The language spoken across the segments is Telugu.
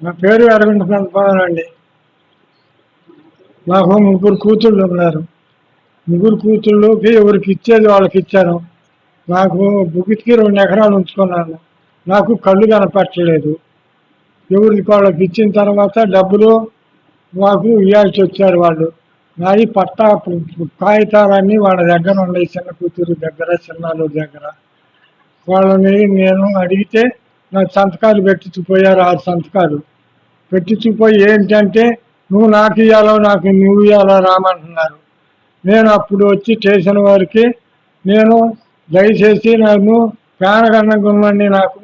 నా పేరు అరవింద పవన్ అండి. నాకు ముగ్గురు కూతుళ్ళు ఉన్నారు. ముగ్గురు కూతుళ్ళుకి ఎవరికి ఇచ్చేది వాళ్ళకి ఇచ్చాను. నాకు బుకిట్కి రెండు ఎకరాలు ఉంచుకున్నాను. నాకు కళ్ళు కనపట్టలేదు ఎవరికి వాళ్ళకి ఇచ్చిన తర్వాత డబ్బులు మాకు ఇవ్వాల్సి వచ్చారు వాళ్ళు. నాది పట్టా కాగితాలన్నీ వాళ్ళ దగ్గర ఉన్నాయి చిన్న కూతురు దగ్గర చిన్నాలు దగ్గర. వాళ్ళని నేను అడిగితే నాకు సంతకాలు పెట్టించిపోయారు ఆరు సంతకాలు. పెట్టించిపోయి ఏంటంటే నువ్వు నాకు ఇవ్వాలో నాకు నువ్వు ఇవ్వాలో రామంటున్నారు నేను అప్పుడు వచ్చి స్టేషన్ వారికి నేను దయచేసి నన్ను ప్రాణగండం నాకు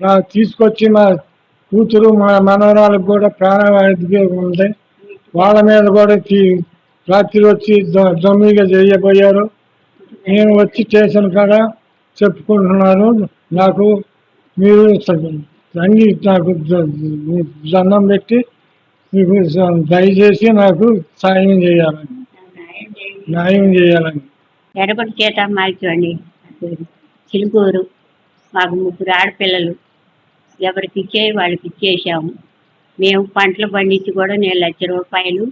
నా తీసుకొచ్చి మా కూతురు మా మనవరాలకు కూడా ప్రాణవాయిద్యం ఉంది వాళ్ళ మీద కూడా తీ- రాత్రి వచ్చి దొమ్మిగా చేయబోయారు. నేను వచ్చి చేసిన కాడ చెప్పుకుంటున్నాను. నాకు మీరు రంగి నాకు దండం పెట్టి మీకు దయచేసి నాకు సాయం చేయాలని. న్యాయం చేయాలని. ఎడపటి చేత మార్చండి చిలుకూరు మాకు ముగ్గురు ఆడపిల్లలు. ఎవరికి ఇచ్చేవి వాళ్ళకి ఇచ్చేసాము. మేము పంటలు పండించి కూడా నేను లక్ష రూపాయలు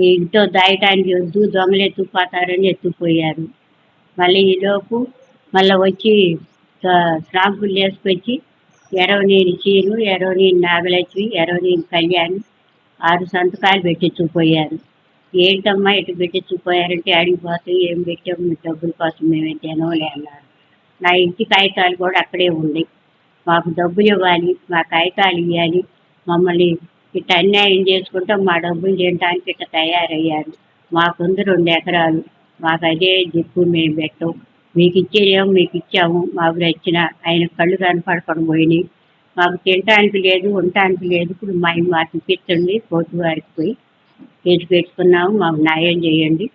ఇంట్లో దాయటానికి వద్దు దొంగలు ఎత్తుకుపోతారని ఎత్తుకుపోయారు. మళ్ళీ ఈలోపు మళ్ళీ వచ్చి స్టాంపులు వేసుకొచ్చి ఎరవనీని చీరు ఎరవనీని నాగలక్ష్మి ఎరవనీని కళ్యాణ్ ఆరు సంతకాలు పెట్టించుకుపోయారు. ఏంటమ్మా ఇటు పెట్టించుకుపోయారంటే అడిగిపోతే ఏం పెట్టాము? మీ డబ్బుల కోసం మేము తినవలే అన్నారు. నా ఇంటి కాగితాలు కూడా అక్కడే ఉన్నాయి. మాకు డబ్బులు ఇవ్వాలి మా కాగితాలు ఇవ్వాలి మమ్మల్ని ఇట్ట అన్యాయం చేసుకుంటే మా డబ్బులు తినడానికి ఇట్ట తయారయ్యారు. మాకుంది రెండు ఎకరాలు. మాకు అదే దిక్కు మేము పెట్టాం. మీకు ఇచ్చేదేమో మీకు ఇచ్చాము మాకు నచ్చిన ఆయన కళ్ళు కనపడకుండా పోయినాయి. మాకు తినటానికి లేదు ఉండటానికి లేదు. ఇప్పుడు మా మాకు ఇప్పించండి కోర్టు వారికి పోయి కేసు పెట్టుకున్నాము మాకు న్యాయం చేయండి.